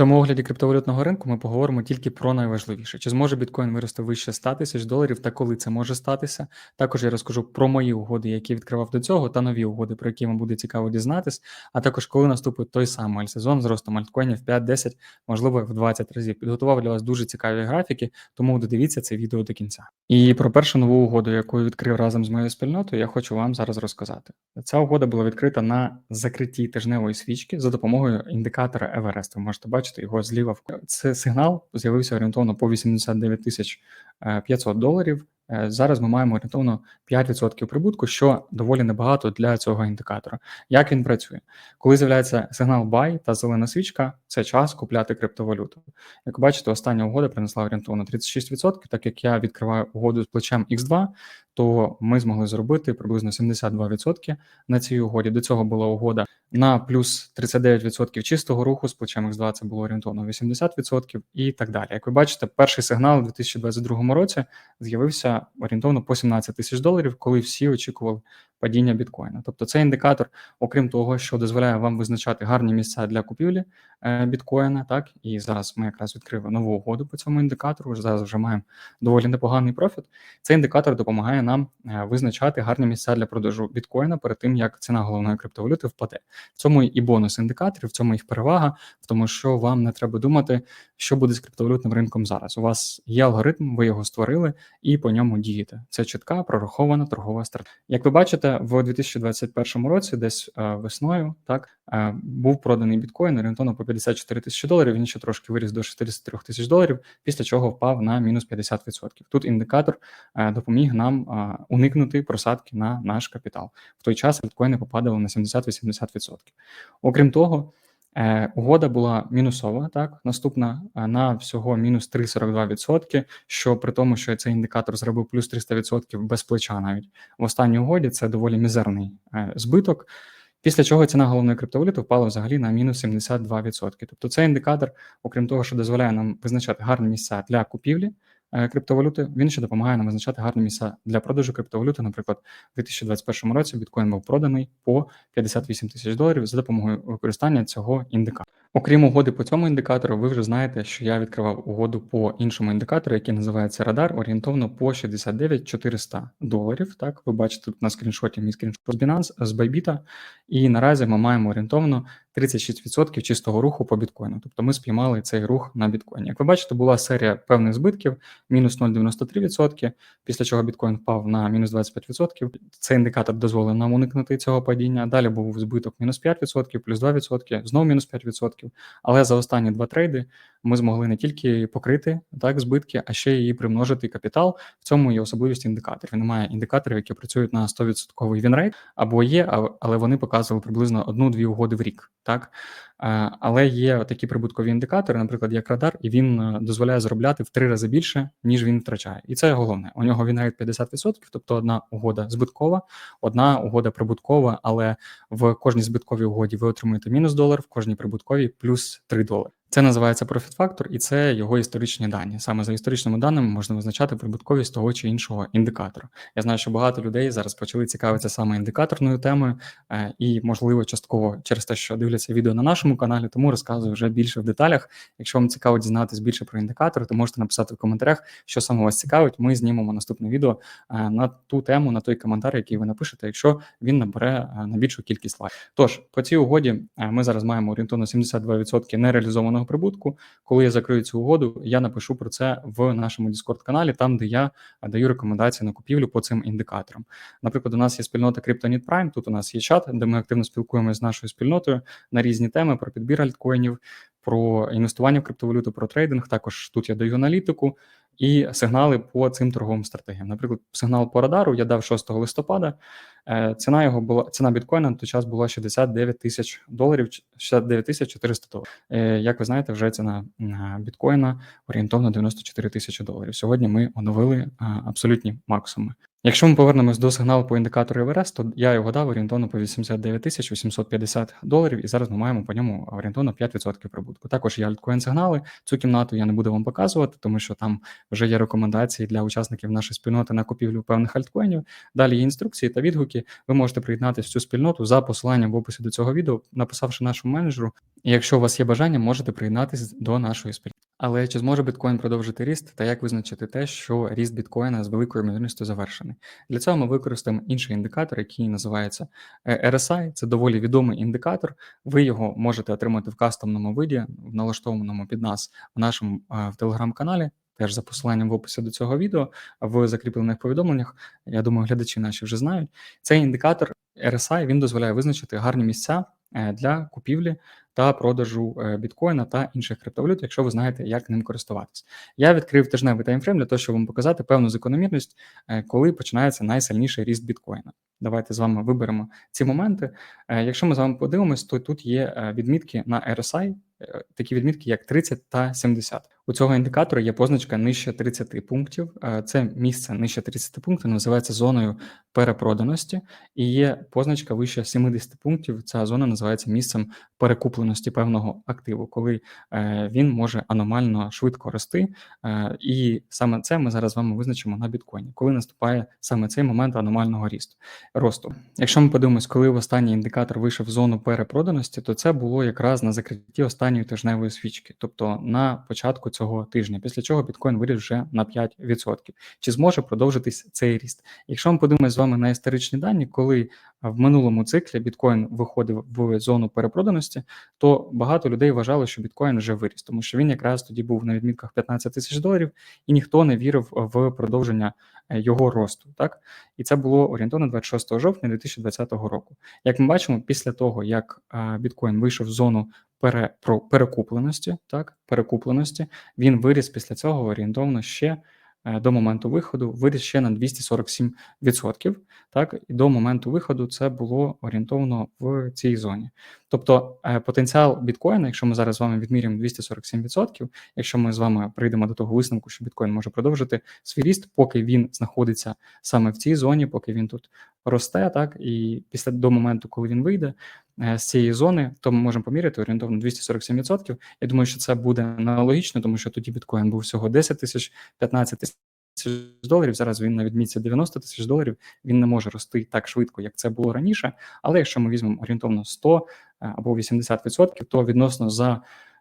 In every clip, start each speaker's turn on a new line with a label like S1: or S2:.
S1: цьому огляді криптовалютного ринку ми поговоримо тільки про найважливіше: чи зможе біткоін вирости вище 100 тисяч доларів та коли це може статися. Також я розкажу про мої угоди, які відкривав до цього, та нові угоди, про які вам буде цікаво дізнатись. А також коли наступить той самий сезон з ростом альткоїнів 5-10, можливо, в 20 разів. Підготував для вас дуже цікаві графіки, тому додивіться це відео до кінця. І про першу нову угоду, яку відкрив разом з моєю спільнотою, я хочу вам зараз розказати. Ця угода була відкрита на закритті тижневої свічки за допомогою індикатора Еверест. Ви можете бачити його зліва. Це сигнал з'явився орієнтовно по 89 тисяч 500 доларів. Е, зараз ми маємо орієнтовно 5% прибутку, що доволі небагато для цього індикатора. Як він працює? Коли з'являється сигнал buy та зелена свічка, це час купляти криптовалюту. Як бачите, остання угода принесла орієнтовно 36%, так як я відкриваю угоду з плечем X2, то ми змогли зробити приблизно 72% на цій угоді. До цього була угода на плюс 39% чистого руху з плечем X2 це було орієнтовно 80% і так далі. Як ви бачите, перший сигнал у 2022 році з'явився орієнтовно по 17 тисяч доларів, коли всі очікували падіння біткоїна. Тобто цей індикатор, окрім того, що дозволяє вам визначати гарні місця для купівлі е, біткоїна, так і зараз ми якраз відкрили нову угоду по цьому індикатору. Зараз вже маємо доволі непоганий профіт. Цей індикатор допомагає нам е, визначати гарні місця для продажу біткоїна перед тим, як ціна головної криптовалюти впаде. В цьому і бонус індикаторів, в цьому їх перевага, в тому, що вам не треба думати, що буде з криптовалютним ринком зараз. У вас є алгоритм, ви його створили і по ньому дієте. Це чітка прорахована торгова стратегія. Як ви бачите в 2021 році, десь е, весною, так е, був проданий біткоін орієнтовно по 54 тисячі доларів. Він ще трошки виріс до 63 тисяч доларів, після чого впав на мінус 50%. Тут індикатор е, допоміг нам уникнути просадки на наш капітал. В той час біткоїни попадали на 70-80%. Окрім того. Е, Угода була мінусова, так наступна е, на всього мінус 3,42%, що при тому, що цей індикатор зробив плюс 300% без плеча, навіть в останній угоді це доволі мізерний е, збиток. Після чого ціна головної криптовалюти впала взагалі на мінус 72%. Тобто цей індикатор, окрім того, що дозволяє нам визначати гарні місця для купівлі. Е, криптовалюти, він ще допомагає нам визначати гарні місця для продажу криптовалюти. Наприклад, у 2021 році біткоін був проданий по 58 тисяч доларів за допомогою використання цього індикатора. Окрім угоди по цьому індикатору, ви вже знаєте, що я відкривав угоду по іншому індикатору, який називається Радар, орієнтовно по 69 400 доларів. Так, ви бачите тут на скріншоті мій скріншот з Binance, з Bybit, і наразі ми маємо орієнтовно 36% чистого руху по біткоїну. Тобто ми спіймали цей рух на біткоїні. Як ви бачите, була серія певних збитків, мінус 0,93%, після чого біткоін впав на мінус 25%. Цей індикатор дозволив нам уникнути цього падіння. Далі був збиток мінус 5%, плюс 2%, знову мінус 5%. Але за останні два трейди ми змогли не тільки покрити так збитки, а ще й примножити капітал. В цьому є особливість індикаторів. Немає індикаторів, які працюють на 100% вінрейт, або є, але вони показували приблизно одну-дві угоди в рік. Так але є такі прибуткові індикатори, наприклад, як радар, і він е, дозволяє заробляти в три рази більше, ніж він втрачає. І це головне. У нього він навіть 50%, тобто одна угода збиткова, одна угода прибуткова, але в кожній збитковій угоді ви отримуєте мінус долар, в кожній прибутковій плюс 3 долари. Це називається профіт фактор, і це його історичні дані. Саме за історичними даними можна визначати прибутковість того чи іншого індикатора. Я знаю, що багато людей зараз почали цікавитися саме індикаторною темою, е, і, можливо, частково через те, що дивляться відео на нашому каналі, тому розказую вже більше в деталях. Якщо вам цікаво дізнатись більше про індикатори, то можете написати в коментарях, що саме вас цікавить. Ми знімемо наступне відео е, на ту тему, на той коментар, який ви напишете, якщо він набере е, на більшу кількість лайків. Тож по цій угоді ми зараз маємо орієнтовно 72% нереалізованого реалізованого прибутку. Коли я закрию цю угоду, я напишу про це в нашому Discord каналі, там де я даю рекомендації на купівлю по цим індикаторам. Наприклад, у нас є спільнота CryptoNit Prime, Тут у нас є чат, де ми активно спілкуємося з нашою спільнотою на різні теми про підбір альткоїнів, про інвестування в криптовалюту, про трейдинг. Також тут я даю аналітику і сигнали по цим торговим стратегіям. Наприклад, сигнал по радару я дав 6 листопада. Е, ціна його була ціна біткоїна на той час була 69 тисяч доларів, 69 тисяч 400 доларів. Е, як ви знаєте, вже ціна біткоїна орієнтовно 94 тисячі доларів. Сьогодні ми оновили абсолютні максимуми. Якщо ми повернемось до сигналу по індикатору Everest, то я його дав орієнтовно по 89 тисяч 850 доларів, і зараз ми маємо по ньому орієнтовно 5% прибутку. Також є альткоін сигнали. Цю кімнату я не буду вам показувати, тому що там вже є рекомендації для учасників нашої спільноти на купівлю певних альткоїнів. Далі є інструкції та відгуки, ви можете приєднатися в цю спільноту за посиланням в описі до цього відео, написавши нашому менеджеру. І якщо у вас є бажання, можете приєднатися до нашої спільноти. Але чи зможе біткоін продовжити ріст та як визначити те, що ріст біткоїна з великою ймовірністю завершений? Для цього ми використаємо інший індикатор, який називається е, RSI. Це доволі відомий індикатор. Ви його можете отримати в кастомному виді, в налаштованому під нас в нашому е, в телеграм-каналі. Теж за посиланням в описі до цього відео в закріплених повідомленнях. Я думаю, глядачі наші вже знають. Цей індикатор RSI він дозволяє визначити гарні місця е, для купівлі та продажу е, біткоїна та інших криптовалют, якщо ви знаєте, як ним користуватися. Я відкрив тижневий таймфрейм для того, щоб вам показати певну закономірність, е, коли починається найсильніший ріст біткоїна. Давайте з вами виберемо ці моменти. Якщо ми з вами подивимось, то тут є відмітки на RSI, такі відмітки, як 30 та 70. У цього індикатора є позначка нижче 30 пунктів. Це місце нижче 30 пунктів називається зоною перепроданості, і є позначка вище 70 пунктів. Ця зона називається місцем перекупленості певного активу, коли е, він може аномально швидко рости. Е, і саме це ми зараз з вами визначимо на біткоїні, коли наступає саме цей момент аномального рісту росту. Якщо ми подивимось, коли в останній індикатор вийшов в зону перепроданості, то це було якраз на закритті останньої тижневої свічки, тобто на початку цього тижня, після чого біткоін виріс вже на 5%. Чи зможе продовжитись цей ріст? Якщо ми подивимось з вами на історичні дані, коли в минулому циклі біткоін виходив в зону перепроданості, то багато людей вважало, що біткоін вже виріс, тому що він якраз тоді був на відмітках 15 тисяч доларів, і ніхто не вірив в продовження е, його росту. Так і це було орієнтовно 26 жовтня 2020 року. Як ми бачимо, після того як е, біткоін вийшов в зону пере, перекупленості, так перекупленості, він виріс після цього орієнтовно ще. Е, до моменту виходу виріс ще на 247%. Так, і до моменту виходу це було орієнтовно в цій зоні. Тобто е, потенціал біткоїна, якщо ми зараз з вами відмірюємо 247%, якщо ми з вами прийдемо до того висновку, що біткоін може продовжити свій ріст, поки він знаходиться саме в цій зоні, поки він тут росте, так і після до моменту, коли він вийде. Е, з цієї зони, то ми можемо поміряти орієнтовно 247%. Я думаю, що це буде аналогічно, тому що тоді біткоін був всього 10 тисяч, 15 тисяч доларів. Зараз він на відмітці 90 тисяч доларів. Він не може рости так швидко, як це було раніше. Але якщо ми візьмемо орієнтовно 100 е, або 80%, то відносно за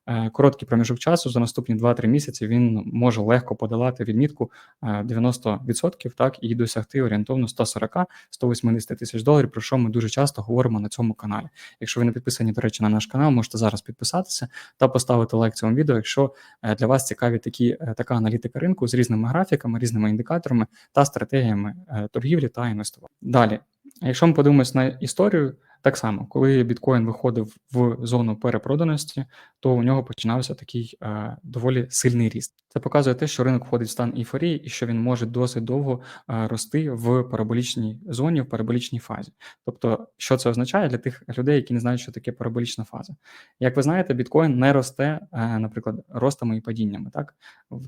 S1: Е, короткий проміжок часу за наступні 2-3 місяці він може легко подолати відмітку 90%, е, так і досягти орієнтовно 140-180 тисяч доларів, про що ми дуже часто говоримо на цьому каналі. Якщо ви не підписані, до речі, на наш канал, можете зараз підписатися та поставити лайк цьому відео, якщо е, для вас цікаві такі така аналітика ринку з різними графіками, різними індикаторами та стратегіями торгівлі та інвестування. Далі, якщо ми подивимось на історію. Так само, коли біткоін виходив в зону перепроданості, то у нього починався такий е, доволі сильний ріст. Це показує те, що ринок входить в стан ейфорії і що він може досить довго е, рости в параболічній зоні, в параболічній фазі. Тобто, що це означає для тих людей, які не знають, що таке параболічна фаза. Як ви знаєте, біткоін не росте, е, наприклад, ростами і падіннями. Так,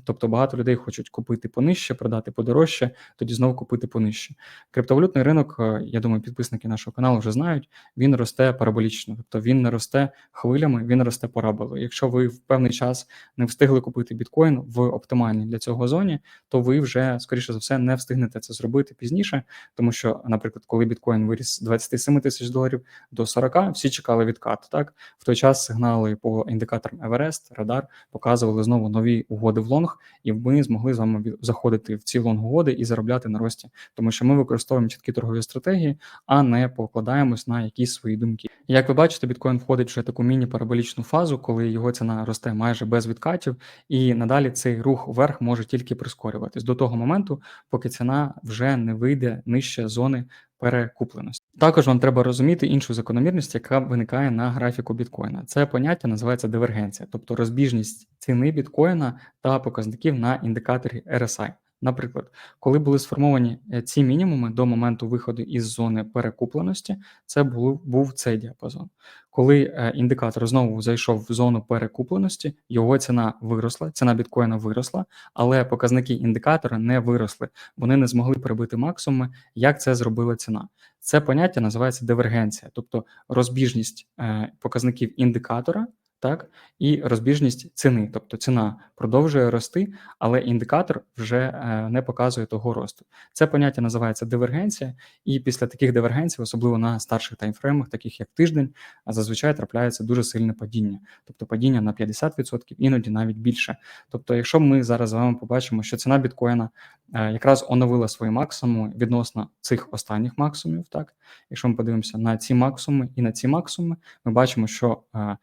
S1: тобто багато людей хочуть купити понижче, продати подорожче, тоді знову купити понижче. Криптовалютний ринок, е, я думаю, підписники нашого каналу вже знають він росте параболічно, тобто він не росте хвилями, він росте параболою. Якщо ви в певний час не встигли купити біткоін в оптимальній для цього зоні, то ви вже, скоріше за все, не встигнете це зробити пізніше, тому що, наприклад, коли біткоін виріс з 27 тисяч доларів до 40, всі чекали відкат. Так в той час сигнали по індикаторам Everest, Радар показували знову нові угоди в лонг, і ми змогли з вами заходити в ці лонг-угоди і заробляти на рості, тому що ми використовуємо чіткі торгові стратегії, а не покладаємось на якісь свої думки. Як ви бачите, біткоін входить вже в таку міні-параболічну фазу, коли його ціна росте майже без відкатів, і надалі цей рух вверх може тільки прискорюватись до того моменту, поки ціна вже не вийде нижче зони перекупленості. Також вам треба розуміти іншу закономірність, яка виникає на графіку біткоїна. Це поняття називається дивергенція, тобто розбіжність ціни біткоїна та показників на індикаторі RSI. Наприклад, коли були сформовані е, ці мінімуми до моменту виходу із зони перекупленості, це був, був цей діапазон. Коли е, індикатор знову зайшов в зону перекупленості, його ціна виросла, ціна біткоїна виросла, але показники індикатора не виросли, вони не змогли прибити максимуми. Як це зробила ціна? Це поняття називається дивергенція, тобто розбіжність е, показників індикатора так, і розбіжність ціни. Тобто ціна продовжує рости, але індикатор вже е, не показує того росту. Це поняття називається дивергенція, і після таких дивергенцій, особливо на старших таймфреймах, таких як тиждень, зазвичай трапляється дуже сильне падіння, тобто падіння на 50%, іноді навіть більше. Тобто, якщо ми зараз з вами побачимо, що ціна біткоїна е, якраз оновила свої максимуми відносно цих останніх максимумів, так якщо ми подивимося на ці максимуми і на ці максимуми, ми бачимо, що е,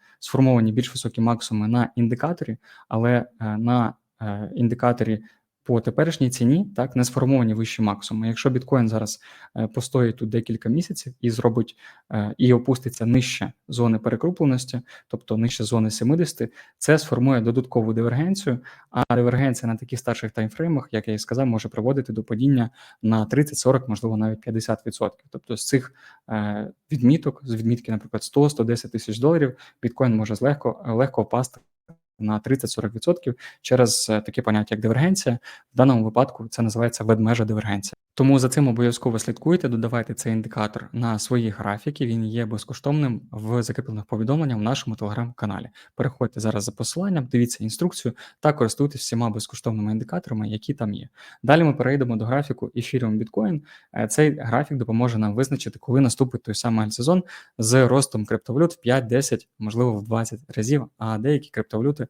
S1: сформовані більш високі максимуми на індикаторі, але е, на е, індикаторі по теперішній ціні так не сформовані вищі максимуми. Якщо біткоін зараз е, постоїть тут декілька місяців і зробить і опуститься нижче зони перекрупленості, тобто нижче зони 70, це сформує додаткову дивергенцію. А дивергенція на таких старших таймфреймах, як я і сказав, може приводити до падіння на 30-40, можливо, навіть 50%. Тобто з цих відміток, з відмітки, наприклад, 100-110 тисяч доларів, біткоін може легко легко впасти на 30-40% через е, таке поняття, як дивергенція. В даному випадку це називається ведмежа дивергенція. Тому за цим обов'язково слідкуйте, додавайте цей індикатор на свої графіки. Він є безкоштовним в закріплених повідомленнях в нашому телеграм-каналі. Переходьте зараз за посиланням, дивіться інструкцію та користуйтесь всіма безкоштовними індикаторами, які там є. Далі ми перейдемо до графіку Ethereum Bitcoin. Е, цей графік допоможе нам визначити, коли наступить той самий альтсезон з ростом криптовалют в 5-10, можливо, в 20 разів. А деякі криптовалюти,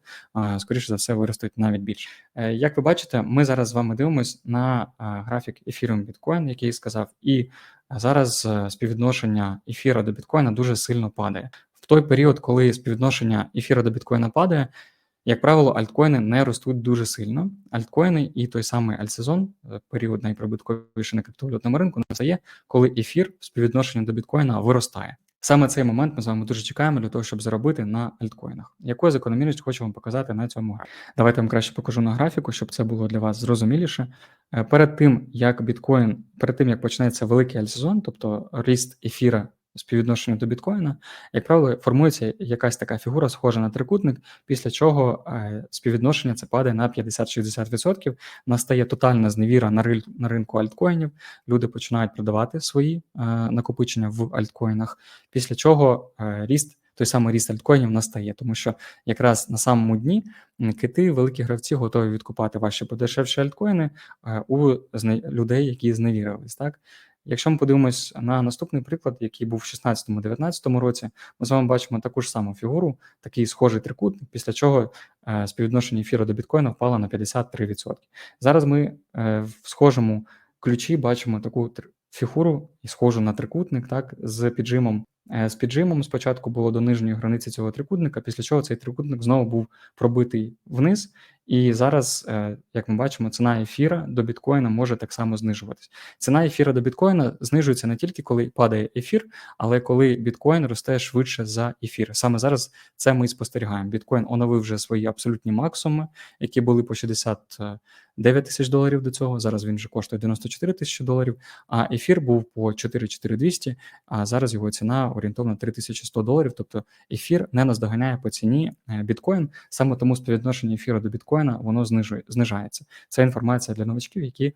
S1: скоріше за все, виростуть навіть більше. Е, як ви бачите, ми зараз з вами дивимось на графік Ethereum біткоін, який сказав, і зараз е, співвідношення ефіра до біткоїна дуже сильно падає. В той період, коли співвідношення ефіра до біткоїна падає, як правило, альткоїни не ростуть дуже сильно. Альткоїни і той самий альтсезон, е, період найприбутковіший на криптовалютному ринку, настає, коли ефір співвідношення до біткоїна виростає. Саме цей момент ми з вами дуже чекаємо для того, щоб заробити на альткоїнах. Яку закономірність хочу вам показати на цьому графіку? Давайте я вам краще покажу на графіку, щоб це було для вас зрозуміліше. Е, перед тим як біткоін, перед тим як почнеться великий альтсезон, тобто ріст ефіра співвідношенню до біткоїна, як правило, формується якась така фігура, схожа на трикутник, після чого е, співвідношення це падає на 50-60%, настає тотальна зневіра на рин на ринку альткоїнів, люди починають продавати свої е, накопичення в альткоїнах, після чого е, ріст. Той самий ріст альткоїнів настає, тому що якраз на самому дні кити, великі гравці готові відкупати ваші подешевші альткоїни у людей, які зневірились. Так Якщо ми подивимось на наступний приклад, який був в 16-19 році, ми з вами бачимо таку ж саму фігуру, такий схожий трикутник, після чого е, співвідношення ефіру до біткоїна впало на 53%. Зараз ми е, в схожому ключі бачимо таку фігуру схожу на трикутник, так, з піджимом Е, з піджимом спочатку було до нижньої границі цього трикутника, після чого цей трикутник знову був пробитий вниз, і зараз, е, як ми бачимо, ціна ефіра до біткоїна може так само знижуватись. Ціна ефіра до біткоїна знижується не тільки коли падає ефір, але коли біткоін росте швидше за ефір. Саме зараз це ми спостерігаємо. Біткоін оновив вже свої абсолютні максимуми, які були по 69 тисяч доларів до цього. Зараз він вже коштує 94 тисячі доларів. А ефір був по 44200, а зараз його ціна орієнтовно 3100 доларів. Тобто ефір не наздоганяє по ціні е, біткоін. Саме тому співвідношення ефіру до біткоїна воно знижує, знижається. Це інформація для новачків, які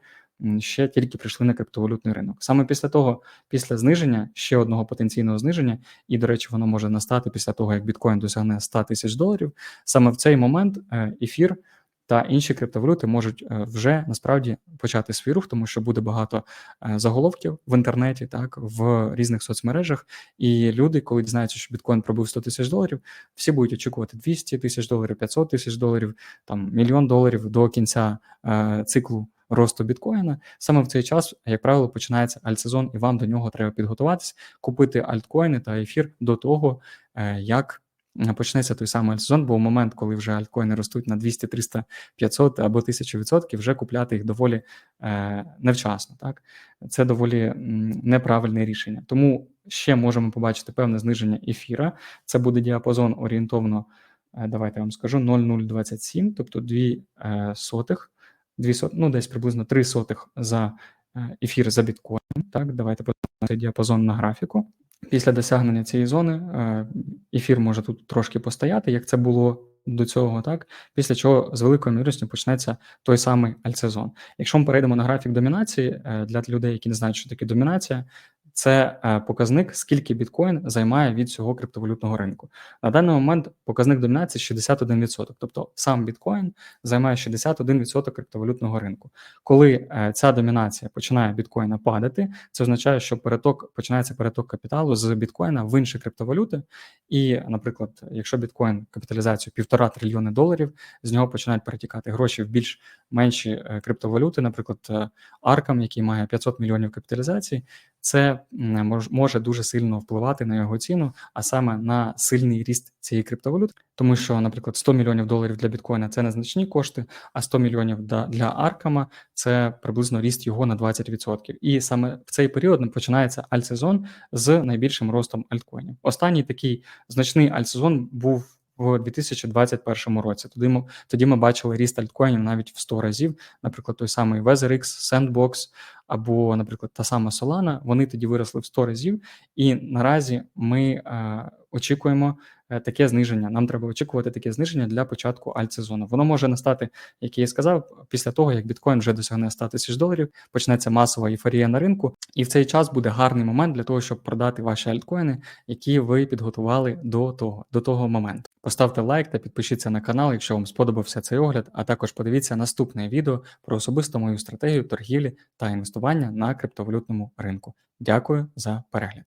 S1: ще тільки прийшли на криптовалютний ринок. Саме після того, після зниження ще одного потенційного зниження, і, до речі, воно може настати після того, як біткоін досягне 100 тисяч доларів. Саме в цей момент е, ефір та інші криптовалюти можуть е, вже насправді почати свій рух, тому що буде багато е, заголовків в інтернеті, так в різних соцмережах. І люди, коли дізнаються, що біткоін пробив 100 тисяч доларів, всі будуть очікувати 200 тисяч доларів, 500 тисяч доларів, там мільйон доларів до кінця е, циклу. Росту біткоїна саме в цей час, як правило, починається альтсезон, і вам до нього треба підготуватись, купити альткоїни та ефір до того, як почнеться той самий альтсезон, бо в момент, коли вже альткоїни ростуть на 200, 300, 500 або 1000%, вже купляти їх доволі е, невчасно. Так Це доволі неправильне рішення. Тому ще можемо побачити певне зниження ефіра. Це буде діапазон орієнтовно, е, давайте я вам скажу, 0,027, тобто 2 е, сотих, 2 сот, ну десь приблизно 3 сотих за е, ефір за біткоін. Так, давайте подивимося діапазон на графіку. Після досягнення цієї зони е, ефір може тут трошки постояти, як це було до цього, так після чого з великою мірою почнеться той самий альцезон. Якщо ми перейдемо на графік домінації е, для людей, які не знають, що таке домінація, це е, показник, скільки біткоін займає від всього криптовалютного ринку. На даний момент показник домінації 61%. Тобто сам біткоін займає 61% криптовалютного ринку. Коли е, ця домінація починає біткоїна падати, це означає, що переток починається переток капіталу з біткоїна в інші криптовалюти. І, наприклад, якщо біткоін капіталізацію півтора трильйони доларів, з нього починають перетікати гроші в більш менші е, криптовалюти, наприклад, Arkham, який має 500 мільйонів капіталізації, це може дуже сильно впливати на його ціну, а саме на сильний ріст цієї криптовалюти, тому що, наприклад, 100 мільйонів доларів для біткоїна це незначні кошти, а 100 мільйонів для Аркама це приблизно ріст його на 20%. І саме в цей період починається альтсезон з найбільшим ростом альткоїнів. Останній такий значний альтсезон був в 2021 році. Тоді ми, тоді ми бачили ріст альткоїнів навіть в 100 разів. Наприклад, той самий WeatherX, Sandbox або, наприклад, та сама Solana, вони тоді виросли в 100 разів. І наразі ми е, очікуємо е, таке зниження. Нам треба очікувати таке зниження для початку альтсезону. Воно може настати, як я і сказав, після того, як біткоін вже досягне 100 тисяч доларів, почнеться масова ейфорія на ринку, і в цей час буде гарний момент для того, щоб продати ваші альткоїни, які ви підготували до того, до того моменту. Поставте лайк та підпишіться на канал, якщо вам сподобався цей огляд, а також подивіться наступне відео про особисту мою стратегію торгівлі та інвестування на криптовалютному ринку. Дякую за перегляд.